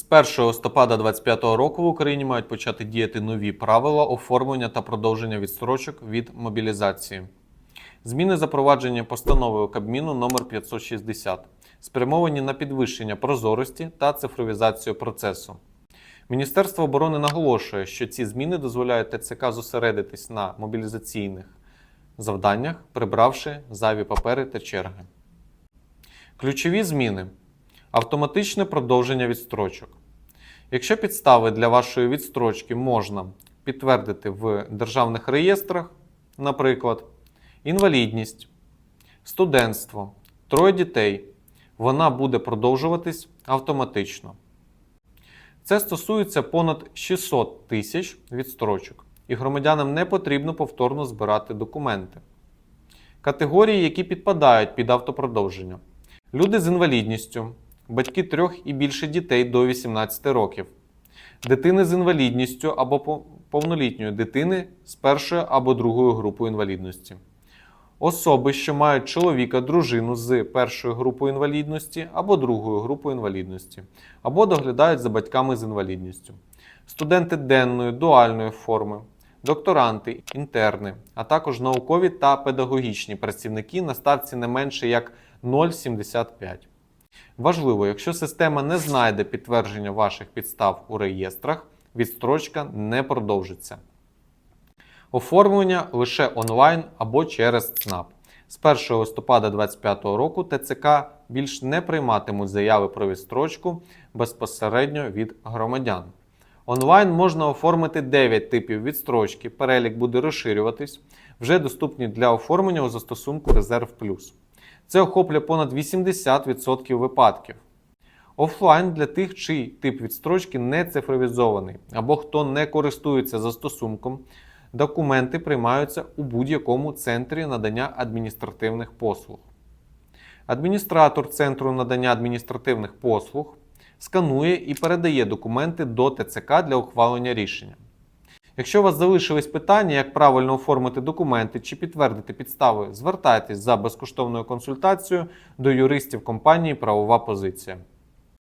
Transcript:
З 1 листопада 2025 року в Україні мають почати діяти нові правила оформлення та продовження відстрочок від мобілізації. Зміни запровадження постановою Кабміну номер 560 спрямовані на підвищення прозорості та цифровізацію процесу. Міністерство оборони наголошує, що ці зміни дозволяють ТЦК зосередитись на мобілізаційних завданнях, прибравши зайві папери та черги. Ключові зміни автоматичне продовження відстрочок. Якщо підстави для вашої відстрочки можна підтвердити в державних реєстрах, наприклад, інвалідність, студентство, троє дітей, вона буде продовжуватись автоматично. Це стосується понад 600 тисяч відстрочок, і громадянам не потрібно повторно збирати документи. Категорії, які підпадають під автопродовження: люди з інвалідністю, батьки трьох і більше дітей до 18 років, дитини з інвалідністю або повнолітньої дитини з першою або другою групою інвалідності. Особи, що мають чоловіка, дружину з першою групою інвалідності або другою групою інвалідності, або доглядають за батьками з інвалідністю, студенти денної, дуальної форми, докторанти, інтерни, а також наукові та педагогічні працівники на ставці не менше як 0,75. Важливо, якщо система не знайде підтвердження ваших підстав у реєстрах, відстрочка не продовжиться. Оформлення лише онлайн або через ЦНАП. З 1 листопада 2025 року ТЦК більш не прийматимуть заяви про відстрочку безпосередньо від громадян. Онлайн можна оформити 9 типів відстрочки. Перелік буде розширюватись, вже доступні для оформлення у застосунку Резерв Плюс. Це охоплює понад 80% випадків. Офлайн для тих, чий тип відстрочки не цифровізований або хто не користується застосунком, документи приймаються у будь-якому центрі надання адміністративних послуг. Адміністратор центру надання адміністративних послуг сканує і передає документи до ТЦК для ухвалення рішення. Якщо у вас залишились питання, як правильно оформити документи чи підтвердити підстави, звертайтесь за безкоштовною консультацією до юристів компанії Правова позиція.